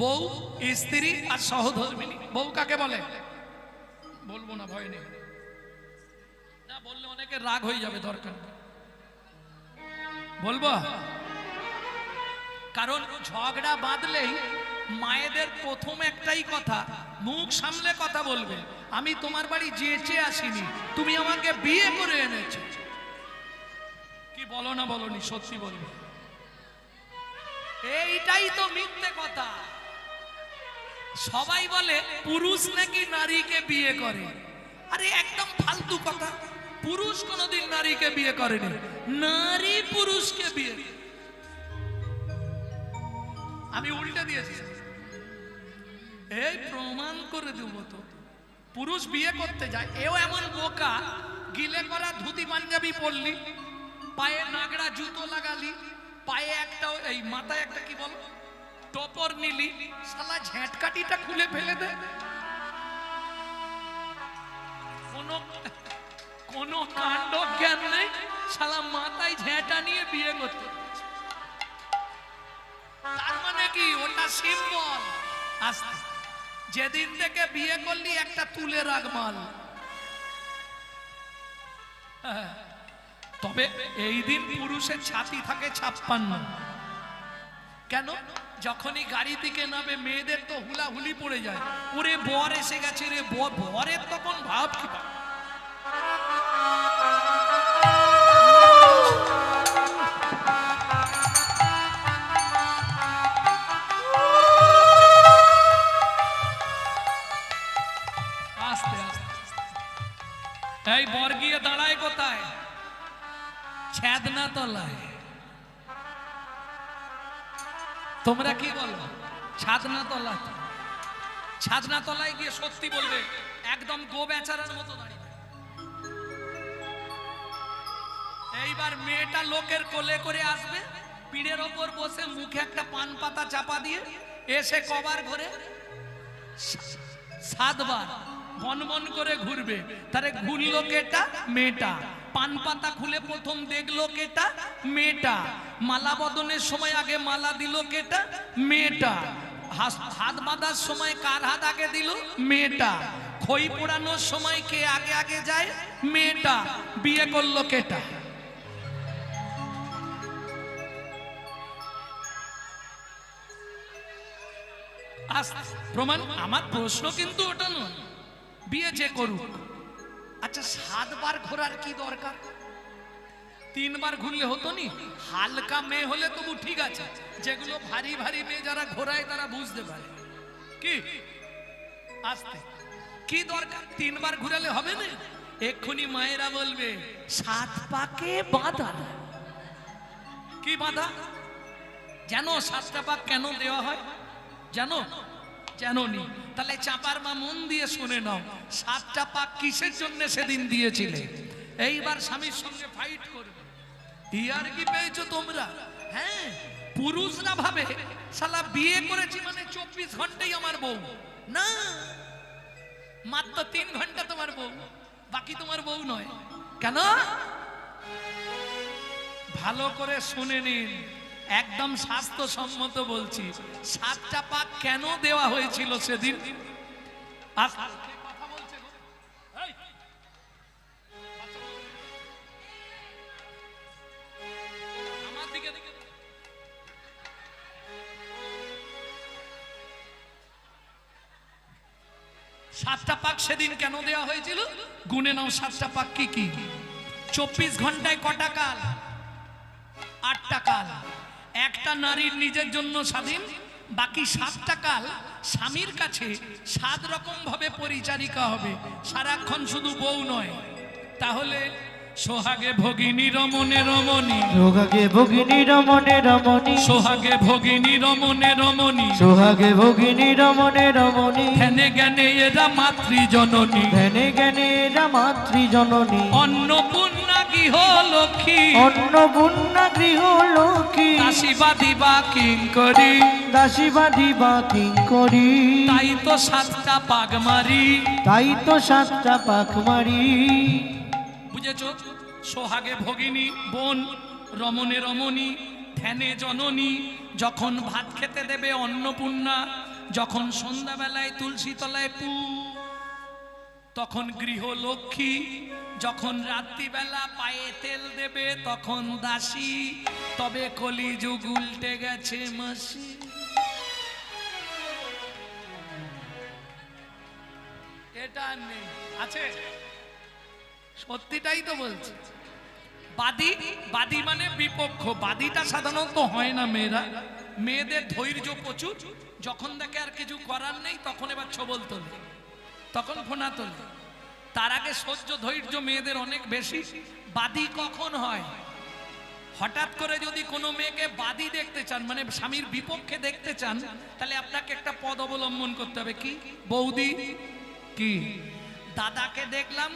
বউ, স্ত্রী আর সহধর্মিনী। বউ কাকে বলে? বলব না, ভয় নেই। না, বললে অনেকে রাগ হয়ে যাবে দরকার বলব? কারণ ঝগড়া বাঁধলেই মায়েদের প্রথম একটাই কথা, মুখ সামলে কথা বলবে। আমি তোমার বাড়ি যেচে আসিনি, তুমি আমাকে বিয়ে করে এনেছো। কি বলো না বলনি সত্যি বলবে। এইটাই তো মিথ্যে কথা। সবাই বলে, পুরুষ নাকি নারীকে বিয়ে করে? আরে, একদম ফালতু কথা। পুরুষ কোনোদিন নারীকে বিয়ে করেনি। নারী পুরুষকে বিয়ে আমি উল্টে দিয়েছি। এই প্রমাণ করে দেব তো। পুরুষ বিয়ে করতে যায়, এও এমন বোকা, গিলে করা ধুতি পাঞ্জাবি পরলি, পায়ে নাগড়া জুতো লাগালি, পায়ে একটা এই মাথায় একটা কি বল? টপর নিলি, শালা ঝ্যাটকাটিটা খুলে ফেলে দে। কাণ্ড জ্ঞান নেই, শালা মাথায় নিয়ে বিয়ে করতে তার মানে কি, ওটা সিম্বল? যেদিন থেকে বিয়ে করলি, একটা তুলে রাখ মাল। হ্যাঁ। তবে এই দিন পুরুষের ছাতি থাকে ছাপ্পান্ন। কেন? যখনই গাড়ি থেকে নামে, মেয়েদের তো হুলা হুলি পড়ে যায়। ওরে বর এসে গেছে রে বর বরের তখন ভাব কি। এই বর গিয়ে দাঁড়ায় কোথায়? ছ্যাদনা তলায়। তোমরা কি বলো ছাদনা তলায় ছাদনা তলায় গিয়ে সত্যি বলবে, একদম গো বেচারার মতো দাঁড়িয়ে এইবার মেয়েটা লোকের কোলে করে আসবে, পিঠের ওপর বসে মুখে একটা পান পাতা চাপা দিয়ে এসে কবার ঘরে সাতবার মন মন করে ঘুরবে। তারে ঘুরলো কেটা? মেয়েটা। পান পাতা খুলে প্রথম দেখল কেটা? মেয়েটা। মালা বদনের সময় আগে মালা দিল কেটা? মেয়েটা। হাত বাঁধার সময় কার হাত আগে দিল? মেয়েটা। খই পোড়ানোর সময় কে আগে আগে যায়? মেয়েটা। বিয়ে করল কেটা। প্রমাণ? আমার প্রশ্ন কিন্তু ওটা নয়। বিয়ে যে করুক। আচ্ছা সাতবার ঘোরার কি দরকার? তিনবার ঘুরলে হতো নি? হালকা মেয়ে হলে তবু ঠিক আছে। যেগুলো ভারী ভারী মেয়ে যারা ঘোরায় তারা বুঝতে পারে। কি? আস্তে। কি দরকার? তিনবার ঘুরালে হবে না? এক্ষুনি মায়েরা বলবে, সাত পাকে বাঁধা। কি বাঁধা? জানো সাতটা পাক কেন দেওয়া হয়? জানো? জানো নি তাহলে চাপার মা মন দিয়ে শুনে নাও, সাতটা পাক কিসের জন্য সেদিন দিয়েছিলে? এইবার স্বামীর সঙ্গে ফাইট করবে। ইয়ার কি পেয়েছ তোমরা? হ্যাঁ পুরুষরা ভাবে, শালা বিয়ে করেছি মানে চব্বিশ ঘন্টাই আমার বউ। না, মাত্র তিন ঘণ্টা তোমার বউ, বাকি তোমার বউ নয়। কেন? ভালো করে শুনে নিন। একদম স্বাস্থ্যসম্মত বলছি। সাতটা পাক কেন দেওয়া হয়েছিল সেদিন। সাতটা পাক সেদিন কেন দেওয়া হয়েছিল? গুনে নাও সাতটা পাক কি কি? চব্বিশ ঘন্টায় কটা কাল? একটা নারীর নিজের জন্য স্বাধীন বাকি সাতটা কাল স্বামীর কাছে সাত রকম ভাবে পরিচারিকা হবে। সারাক্ষণ শুধু বউ নয়। তাহলে সোহাগে ভগিনী রমনে রমণী। সোহাগে ভগিনী রমনে রমণী। সোহাগে ভগিনী রমনে রমণী। সোহাগে ভগিনী রমনে রমণী। ধ্যানে জ্ঞানে এরা মাতৃজননী। ধ্যানে জ্ঞানে এরা মাতৃজননী। অন্নপূর্ণা গৃহ লক্ষ্মী গৃহ লক্ষ্মী দাসীবাদী বা কিঙ্করী দাসীবাদী বা কিঙ্করি তাই তো সাতটা পাগ মারি। তাই তো সাতটা পাক মারি। বুঝেছ? সোহাগে ভগিনী বোন রমণে রমণী ধ্যানে জননী যখন ভাত খেতে দেবে অন্নপূর্ণা যখন সন্ধ্যাবেলায় তুলসী তলায় পু তখন গৃহলক্ষ্মী যখন রাত্রিবেলা পায়ে তেল দেবে, তখন দাসী, তবে কলিযুগ উল্টে গেছে মাসি। এটা নেই। আছে? সত্যিটাই তো বলছি। বাদী বাদী মানে বিপক্ষ। বাদীটা সাধারণত হয় না মেয়েরা। মেয়েদের ধৈর্য প্রচুর। যখন দেখে আর কিছু করার নেই, তখন এবার ছবল তোলে। তখন ফোনা তোলে। তার আগে সহ্য ধৈর্য মেয়েদের অনেক বেশি। বাদী কখন হয়? হঠাৎ করে যদি কোনো মেয়েকে বাদী দেখতে চান মানে স্বামীর বিপক্ষে দেখতে চান, তাহলে আপনাকে একটা পদ অবলম্বন করতে হবে। কি? বৌদি? কি? দাদাকে দেখলাম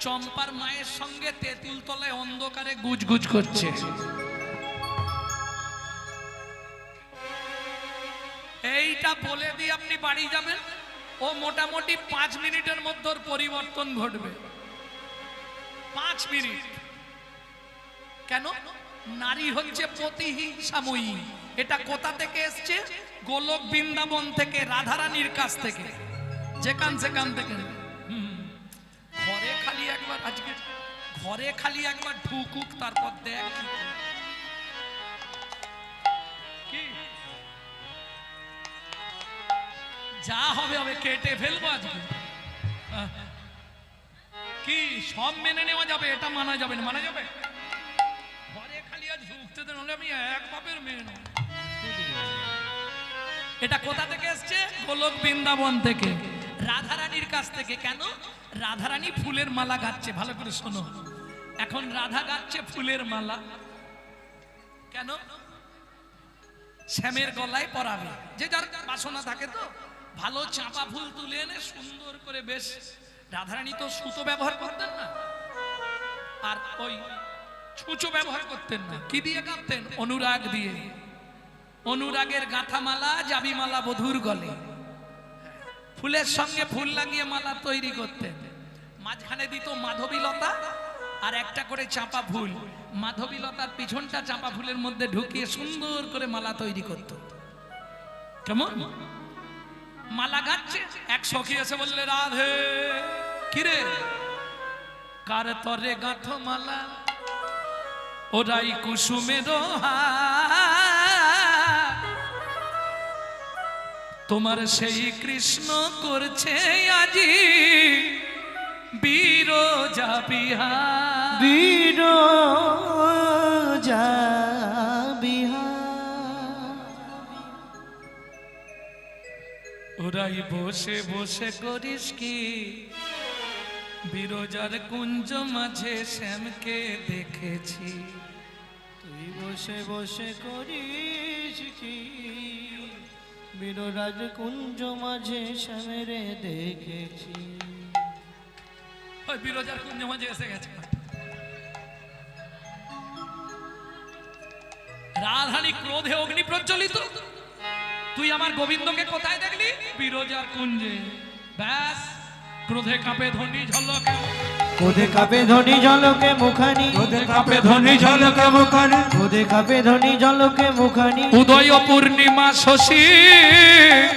চম্পার মায়ের সঙ্গে তেঁতুল তলায় অন্ধকারে গুজগুজ করছে। এইটা বলে দিয়ে আপনি বাড়ি যাবেন? ও মোটামুটি পাঁচ মিনিটের মধ্যে পরিবর্তন ঘটবে। পাঁচ মিনিট। কেন? নারী হচ্ছে প্রতিহিংসাময়ী এটা কোথা থেকে এসছে? গোলক বৃন্দাবন থেকে, রাধারানীর কাছ থেকে। যেখান সেখান থেকে। ঘরে খালি একবার আজকে ঘরে খালি একবার ঢুকুক, তারপর দেখ। কি যা হবে হবে, কেটে ফেলব আজকে। কি সব মেনে নেওয়া যাবে, এটা মানা যাবে না, মানা যাবে? ঘরে খালি আজ ঢুকতে দেন আমি এক বাপের মেয়ে নই। এটা কোথা থেকে এসছে? গোলক বৃন্দাবন থেকে। রাধারানীর কাছ থেকে। কেন? রাধারানী ফুলের মালা গাচ্ছে, ভালো করে শোনো। এখন রাধা গাচ্ছে ফুলের মালা। কেন? শ্যামের গলায় পরাবে। যে যার বাসনা থাকে তো। ভালো চাপা ফুল তুলে এনে সুন্দর করে বেশ রাধারানী তো সুতো ব্যবহার করতেন না। আর ওই ছুঁচো ব্যবহার করতেন না। কি দিয়ে গাঁথতেন অনুরাগ দিয়ে। অনুরাগের গাঁথামালা, জাবিমালা বধুর গলে। ফুলের সঙ্গে ফুল লাগিয়ে মালা তৈরি করতেন। মাঝখানে দিত মাধবীলতা আর একটা করে চাপা ফুল। মাধবীলতার পিছনটা চাপা ফুলের মধ্যে ঢুকিয়ে সুন্দর করে মালা তৈরি করত। কেমন? মালা গাচ্ছে, এক সখী এসে বললে, রাধে, কিরে? কার তরে গাঁথ মালা? ওরাই কুসুমের। তোমার সেই কৃষ্ণ করছে আজি বীরজা বিহার। বীর যা ওরাই বসে বসে করিস কি? বিরজার কুঞ্জ মাঝে শ্যামকে দেখেছি। তুই বসে বসে করিস কি? বীররাজ কুঞ্জ মাঝে শ্যামেরে দেখেছি। বিরজার কুঞ্জ মাঝে এসে গেছে। রাধানী ক্রোধে অগ্নি প্রজ্বলিত। তুই আমার গোবিন্দকে কোথায় দেখলি? বিরজার কুঞ্জে। ব্যাস ক্রোধে কাঁপে ধনি ঝলকে। ওদে কাপে ধনি জলকে মুখানি ওদের কাপে ধনী ঝলকে মুখানি ওদে কাপে ধনি জলকে মুখানি উদয় পূর্ণিমা শশী।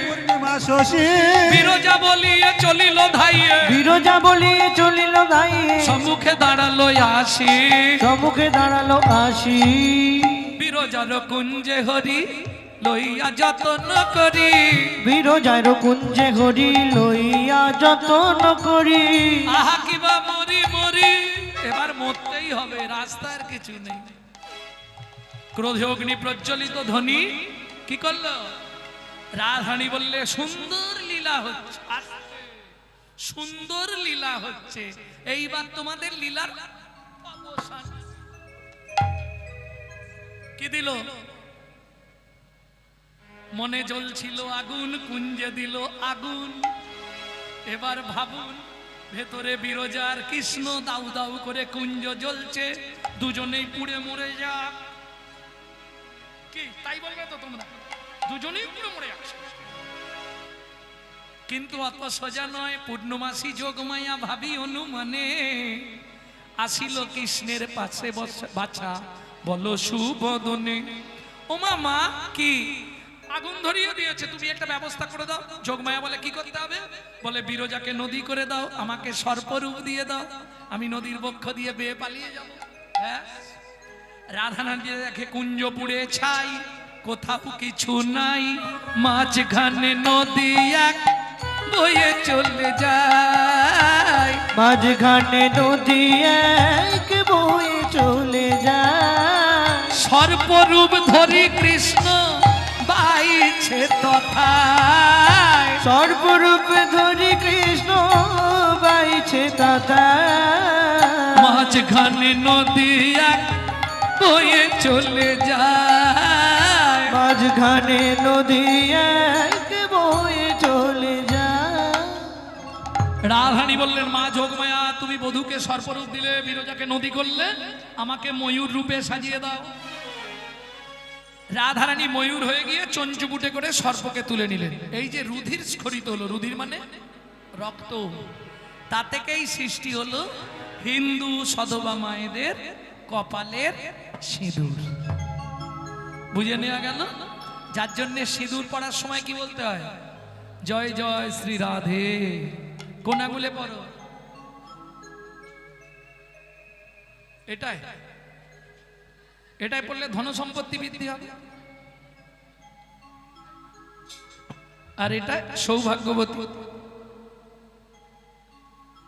পূর্ণিমা শশী। বিরজা বলিয়ে চলিল ধাইয়ে। বিরজা বলিয়ে চলিল গাইয়ে সম্মুখে দাঁড়াল আসি সম্মুখে দাঁড়াল আসি বিরজার কুঞ্জে হরি। লইয়া যতন করি। বিরজার কুঞ্জে হরি লইয়া যতন করি। আহা কিবা মরি মরি। এবার মরতেই হবে রাস্তার কিছু নেই। ক্রোধে অগ্নি প্রজ্বলিত ধ্বনি কি করল? রাধানী বললে সুন্দর লীলা হচ্ছে সুন্দর লীলা হচ্ছে। এইবার তোমাদের লীলার অবসান কি দিল? মনে জ্বলছিল আগুন কুঞ্জে দিল আগুন। এবার ভাবুন ভেতরে বিরজার কৃষ্ণ দাউ দাউ করে কুঞ্জ জ্বলছে দুজনেই পুড়ে মরে যাক। কি? তাই বলবে তো তোমরা। দুজনেই পুড়ে মরে যাচ্ছে কিন্তু অত সোজা নয় পূর্ণমাসী যোগমায়া ভাবি অনুমানে আসিল কৃষ্ণের পাশে বাছা। বলো সুবদনে ও মা কি? আগুন ধরিয়ে দিয়েছে তুমি একটা ব্যবস্থা করে দাও। যোগমায়া বলে কি করতে হবে? বলে বিরজাকে নদী করে দাও আমাকে সর্পরূপ দিয়ে দাও আমি নদীর বক্ষ দিয়ে বেয়ে পালিয়ে যাব। হ্যাঁ রাধানাথ দেখে কুঞ্জ পুড়ে ছাই কোথাও কিছু নাই মাঝখানে নদী এক বয়ে চলে যায়। মাঝখানে নদী এক বয়ে চলে যায়। সর্বরূপ ধরি কৃষ্ণ বাইছে তথায় সর্বরূপে ধরি কৃষ্ণ বাইছে দাদা মাঝখানে নদী এক বয়ে চলে যায়। মাঝখানে নদী এক বয়ে চলে যায়। রাধানী বললেন মা যোগমায়া তুমি বধূকে সর্পরূপ দিলে বিরজাকে নদী করলে আমাকে ময়ূর রূপে সাজিয়ে দাও। রাধারানী ময়ূর হয়ে গিয়ে চঞ্চুপুটে করে সর্পকে তুলে নিলেন। এই যে রুধির স্খরিত হলো, রুধির মানে রক্ত। তা থেকেই সৃষ্টি হলো হিন্দু সদবা মায়েদের কপালের সিঁদুর। বুঝে নেওয়া গেল? যার জন্যে সিঁদুর পড়ার সময় কি বলতে হয়? জয় জয় শ্রী রাধে। কোন আঙুলে পড়ো। এটাই। এটাই পড়লে ধন সম্পত্তি বৃদ্ধি হবে। আর এটা সৌভাগ্যবতী।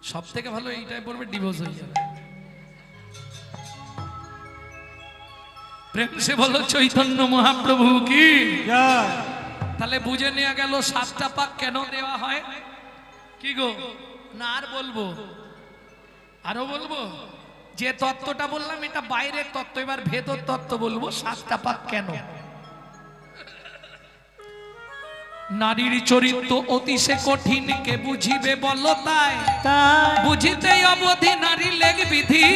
সব থেকে ভালো এইটাই পড়বে ডিভোর্স হয়ে যাবে। প্রেম সে বলো চৈতন্য মহাপ্রভু কি? তাহলে বুঝে নেওয়া গেল সাতটা পাক কেন দেওয়া হয়? কি গো? না আর বলব? আরও বলব? যে তত্ত্বটা বললাম এটা বাইরের তত্ত্ব এবার ভেতর তত্ত্ব বলব সাতটা পাক কেন? নারীর চরিত্র অতিশে কঠিন কে বুঝিবে বলো তাই? বুঝিতে অবধি নারী লেগ বিধি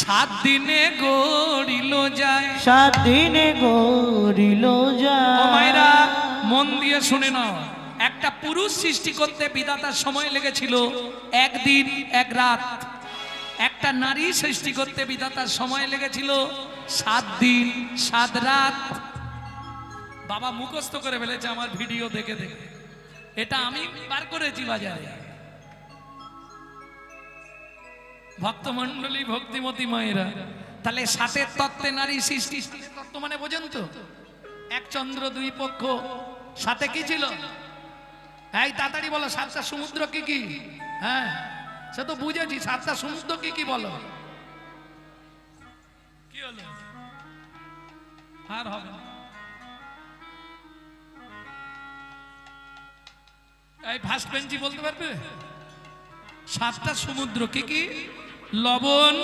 সাত দিনে গড়িল যায়। সাত দিনে গরিল ও যায় মায়েরা মন দিয়ে শুনে নাও একটা পুরুষ সৃষ্টি করতে বিধাতার সময় লেগেছিল একদিন এক রাত। একটা নারী সৃষ্টি করতে বিধাতার সময় লেগেছিল সাত দিন, সাত রাত। বাবা মুখস্থ করে ফেলেছে আমার ভিডিও দেখে দেখে। এটা আমি বার করেছি বাজারে। ভক্তমণ্ডলী, ভক্তিমতী মায়েরা, তাহলে সাতের তত্ত্বে নারী সৃষ্টি তত্ত্ব মানে বোঝেন তো? এক চন্দ্র, দুই পক্ষ সাথে কি ছিল? এই তাড়াতাড়ি বলো, সাতটা সমুদ্র কি কি? হ্যাঁ। সে তো বুঝেছি, সাতটা সমুদ্র কি কি বলো? কি হলো? আর হবে এই ফার্স্ট বেঞ্চি বলতে পারবে? সাতটা সমুদ্র কি কি? লবণ,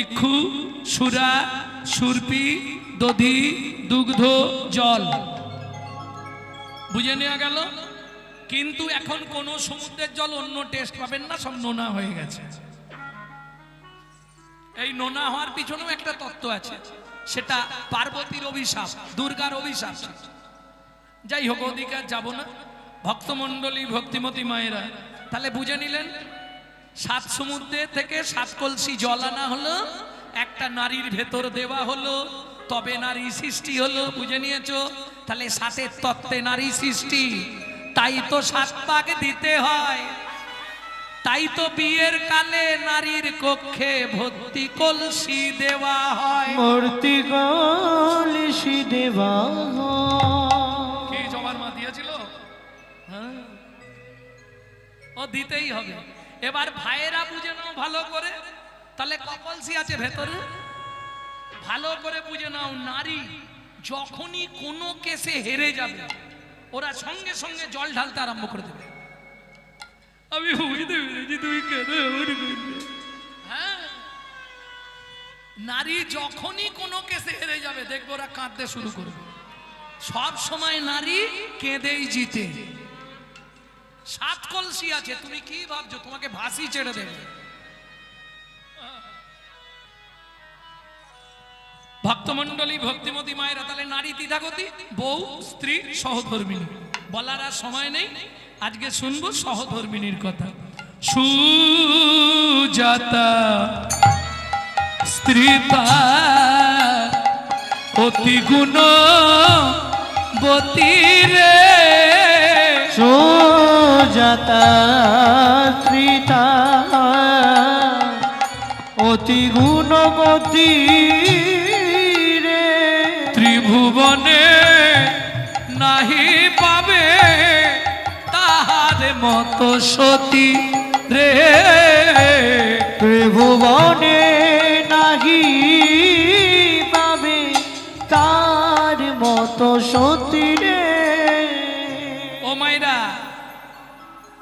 ইক্ষু, সুরা, সুরপি, দধি, দুগ্ধ, জল। বুঝে নেওয়া গেল? কিন্তু এখন কোন সমুদ্রের জল অন্য টেস্ট পাবেন না, সব নোনা হয়ে গেছে। এই নোনা হওয়ার পিছনেও একটা তত্ত্ব আছে, সেটা পার্বতীর অভিশাপ, দুর্গার অভিশাপ। যাই হোক অধিকার যাব না। ভক্তমণ্ডলী, ভক্তিমতী মায়েরা, তাহলে বুঝে নিলেন, সাত সমুদ্রে থেকে সাত কলসি জল আনা হলো, একটা নারীর ভেতর দেওয়া হলো, তবে নারী সৃষ্টি হলো, বুঝে নিয়েছ? তাহলে সাতের তত্ত্বে নারী সৃষ্টি। তাই তো সাত পাক দিতে হয়। তাই তো বিয়ের কালে নারীর কক্ষে ভর্তি কলসি দেওয়া হয়। মূর্তি কলসি দেবা কি জবার মা দিয়েছিল? হ্যাঁ। ও দিতেই হবে। এবার ভাইয়েরা বুঝে নাও ভালো করে। তাহলে কপলসি আছে ভেতরে। ভালো করে বুঝে নাও নারী যখনই কোনো কেসে হেরে যাবে ওরা সঙ্গে সঙ্গে জল ঢালতে আরম্ভ করে দেবে। আমি বুঝতে পেরেছি তুই কেন হ্যাঁ। নারী যখনই কোনো কেসে হেরে যাবে দেখব ওরা কাঁদতে শুরু করবে। সব সময় নারী কেঁদেই জিতে। সাত কলসি আছে তুমি কি ভাবছ? তোমাকে ভাসি ছেড়ে দেবে। ভক্তমণ্ডলী, ভক্তিমতী মায়েরা তাহলে নারী দ্বিধাগতি বউ, স্ত্রী, সহধর্মিনী। বলার আর সময় নেই, আজকে শুনব সহধর্মিনীর কথা। সুজাতা স্ত্রীতা অতি গুণ বতী রে। সুজাতা শ্রিতা অতি গুণবতী মতো সতী রে। ত্রিভুবনে নাহি পাবে তার মতো সতী রে। ও মাইরা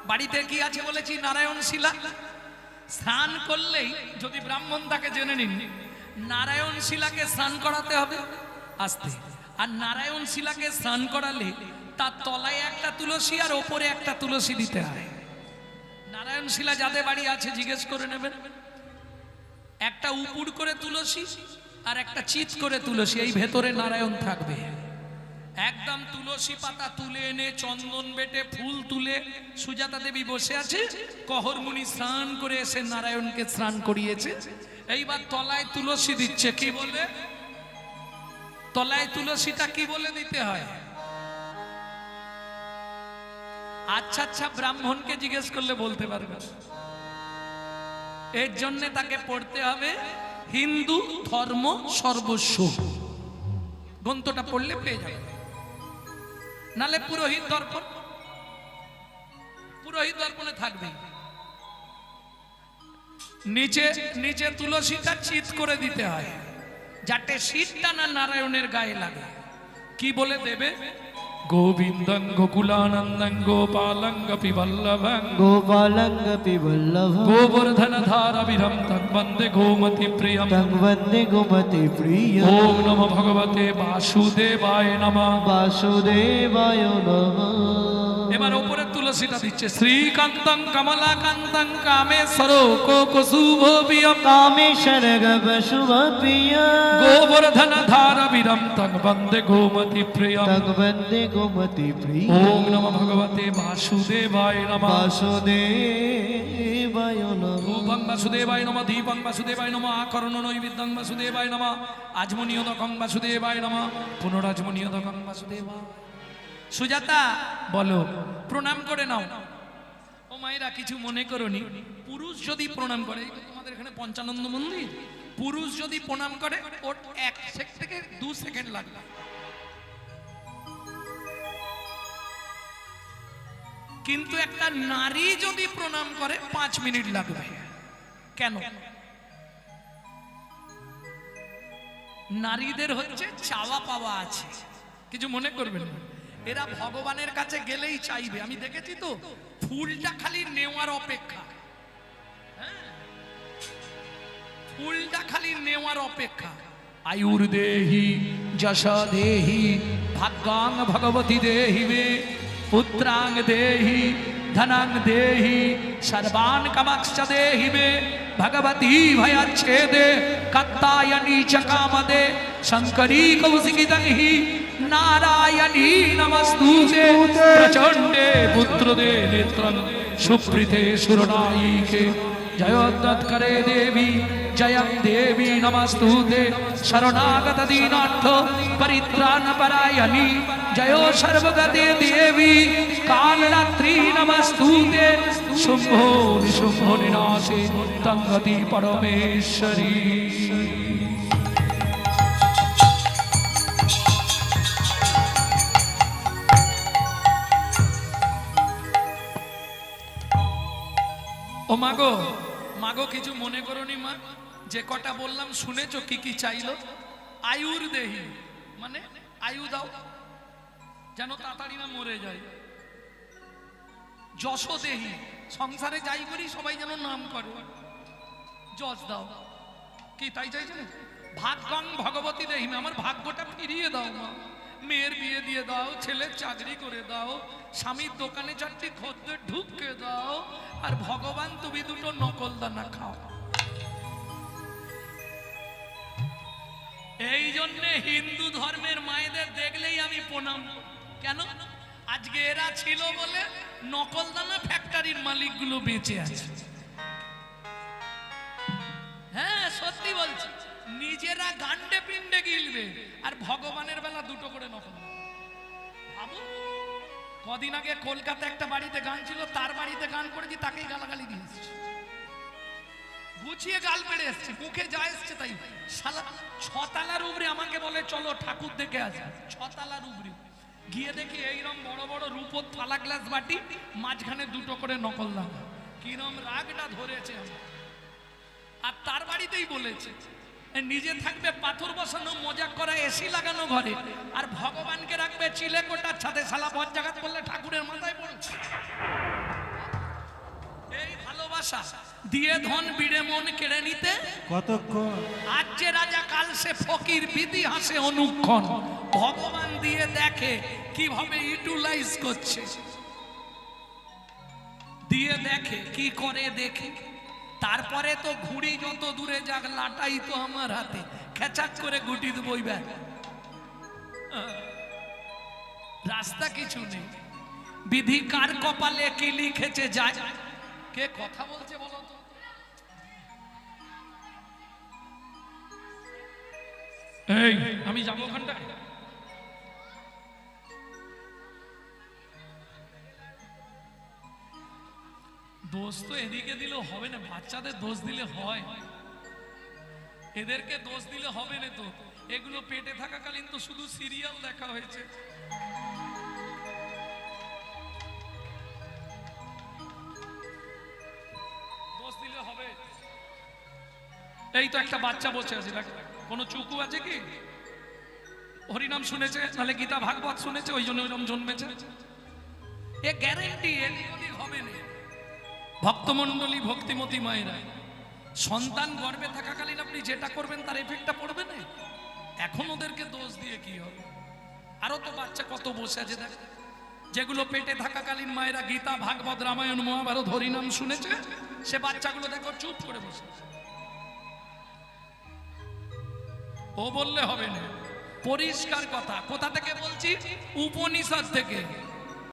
বাড়িতে কি আছে বলেছি? নারায়ণ শিলা। স্নান করলেই যদি ব্রাহ্মণ তাকে জেনে নিন, নারায়ণ শিলাকে স্নান করাতে হবে। আস্তে। আর নারায়ণ শিলাকে স্নান করালে তার তলায় একটা তুলসী আর ওপরে একটা তুলসী দিতে হয়। নারায়ণ শিলা যাদের বাড়ি আছে, জিজ্ঞেস করে নেবেন। একটা উপুর করে তুলসী আর একটা চিত করে তুলসী, এই ভেতরে নারায়ণ থাকবে। একদম তুলসী পাতা তুলে এনে, চন্দন বেটে, ফুল তুলে সুজাতা দেবী বসে আছে, কহরমুনি স্নান করে এসে নারায়ণকে স্নান করিয়েছে। এইবার তলায় তুলসী দিচ্ছে, কি বলে? তলায় তুলসীটা কি বলে দিতে হয়? আচ্ছা আচ্ছা ব্রাহ্মণকে জিজ্ঞেস করলে বলতে পারবে। এর জন্য তাকে পড়তে হবে হিন্দু ধর্ম সর্বস্ব। গ্রন্থটা পড়লে পেয়ে যাবে। নালে পুরোহিত দর্পণ। পুরোহিত দর্পণে থাকবে। নিচে নিচে তুলসীটা চিত করে দিতে হয়, যাতে শীতটা না নারায়ণের গায়ে লাগে। কি বলে দেবে? গোবিন্দং গোকুলানন্দং গোপালং গপি বল্লভং গোপালঙ্গপি বল্লভ গোবর্ধন ধারাবিরম তং বন্দে গোমতি প্রিয়ম তং বন্দে গোমতি প্রিয় ওম নম ভগবতে তুলসীটা দিচ্ছে শ্রীকান্তং কমলাকান্তং কামেশ্বর কোকশুভ বিয়ম কামেশ্বর গব শুভ প্রিয় গোবর্ধন ধার বিরম তং বন্দে গোমতি প্রিয়ম তং বন্দে গোমতি প্রিয় ওম নম ভগবতে বাসুদেবায় নমঃ বাসুদেবায় নমঃ রূপং বাসুদেবায় নমঃ দীপং বাসুদেবায় নমঃ আকরণ নৈবিদ্যং বাসুদেবায় নমঃ আজমনিয়দকং বাসুদেবায় নমঃ পুনরাজমনিয়দকং বাসুদেবায় সুজাতা, বলো, প্রণাম করে নাও। ও মায়েরা, কিছু মনে করনি। পুরুষ যদি প্রণাম করে তোমাদের এখানে পঞ্চানন্দ মন্দির। পুরুষ যদি প্রণাম করে, ওর এক সেকেন্ড থেকে দু সেকেন্ড লাগবে। কিন্তু একটা নারী যদি প্রণাম করে, পাঁচ মিনিট লাগবে। কেন? নারীদের হচ্ছে চাওয়া পাওয়া আছে। কিছু মনে করবেন না? এরা ভগবানের কাছে গেলেই চাইবে। আমি দেখেছি তো, ফুলটা খালি নেওয়ার অপেক্ষা। হ্যাঁ? ফুলটা খালি নেওয়ার অপেক্ষা। আয়ুর দেহি যশ দেহি ভাগ্যাং ভগবতী দেহি মে পুত্রাং দেহি, ধনাং দেহি, সর্বান কামাক্ষ দেহি মে ভগবতী ভয়াচ্ছেদে, কত্তায়নী চ কামদে, শঙ্করী কৌশিকিদহি নারায়ণী নমস্তুতে। প্রচণ্ডে পুত্রদে নেত্রং সুপ্রীতে সুরনায়িকে। জয়োদ্দৎ করে দেবী জয়ং দেবী নমস্তুতে। শরণাগত দীনার্থ পরিত্রাণ পরায়ণী। জয় সর্বগতে দেবী কালরাত্রি নমস্তুতে। শুম্ভ নিশুম্ভ নিনাশে তঙ্গতি পরমেশ্বরী। ও মাগো মাগো কিছু মনে করনি মা? যে কটা বললাম শুনেছো কি কি চাইলো? আয়ুর দেহি। মানে আয়ু দাও। যেন তাড়াতাড়ি না মরে যায়। যশ দেহি। সংসারে যাই করি, সবাই যেন নাম করে। যশ দাও। কি তাই চাইছো? ভাগ্যং ভগবতী দেহি আমার ভাগ্যটা ফিরিয়ে দাও মা। মেয়ের বিয়ে দিয়ে দাও ছেলের চাকরি করে দাও, স্বামীর দোকানে চারটি খদ্দের ঢুককে দাও, আর ভগবান তুমি দুটো নকল দানা খাও। এই জন্য হিন্দু ধর্মের মায়েদের দেখলেই আমি প্রণাম কেন? আজকে এরা ছিল বলে নকল দানা ফ্যাক্টরির মালিকগুলো বেঁচে আছে। নিজেরা গান্ডে পিণ্ডে গিলবে, আর ভগবানের বেলা দুটো করে বাবু কদিন আগে কলকাতা একটা বাড়িতে গান ছিল, তার বাড়িতে গান করেছি, তাকেই গালাগালি দিয়ে এসেছি। গুছিয়ে গাল পেড়ে এসছে মুখে যা এসছে তাই। শালা, ছতালার উপরে আমাকে বলে, চলো ঠাকুর দেখে আসি। ছতালার উপরে গিয়ে দেখি এইরকম বড় বড় রূপোর থালা গ্লাস বাটি, মাঝখানে দুটো করে নকল লাগা। কিরম রাগটা ধরেছে আর তার বাড়িতেই বলেছে নিজে থাকবে পাথর বসানো মজা করা এসি লাগানো ঘরে। আর ভগবানকে রাখবে চিলে কোটার ছাদে শালা বর জাগাত করলে ঠাকুরের মাথায় পড়ছে। এই ভালোবাসা দিয়ে ধন বিড়ে মন কেড়ে নিতে। কতক্ষণ? আজ যে রাজা কাল সে ফকির বিধি হাসে অনুক্ষণ। ভগবান দিয়ে দেখে কীভাবে ইউটিলাইজ করছে। দিয়ে দেখে কি করে দেখে। তারপরে তো ঘুড়ি যত দূরে যাক, লাটাই তো আমার হাতে। খেচাক করে গুটি দেবই ব্যাগ। রাস্তা কিছু নেই। বিধি কার কপালে কি লিখেছে যায়? কে কথা বলছে বলো তো? এই, আমি যাব ওখানটা দোষ তো এদিকে দিলে হবে না, বাচ্চাদের দোষ দিলে হয়। এদেরকে দোষ দিলে হবে না তো। এগুলো পেটে থাকাকালীন তো শুধু সিরিয়াল দেখা হয়েছে। দোষ দিলে হবে। এই তো একটা বাচ্চা বসে আছে কোনো চুকু আছে কি? হরিনাম শুনেছে তাহলে গীতা ভাগবত শুনেছে, ওই জন্য ওইরকম জন্মেছে। এ গ্যারেন্টি ভক্তমণ্ডলী, ভক্তিমতী মায়েরা, সন্তান গর্ভে থাকাকালীন আপনি যেটা করবেন তার এফেক্টটা পড়বে না? এখন ওদেরকে দোষ দিয়ে কি হবে? আরও তো বাচ্চা কত বসে আছে দেখ। যেগুলো পেটে থাকাকালীন মায়েরা গীতা, ভাগবত, রামায়ণ, মহাভারত, হরিনাম শুনেছে, সে বাচ্চাগুলো দেখো চুপ করে বসে ও বললে হবে না। পরিষ্কার কথা, কোথা থেকে বলছি? উপনিষদ থেকে।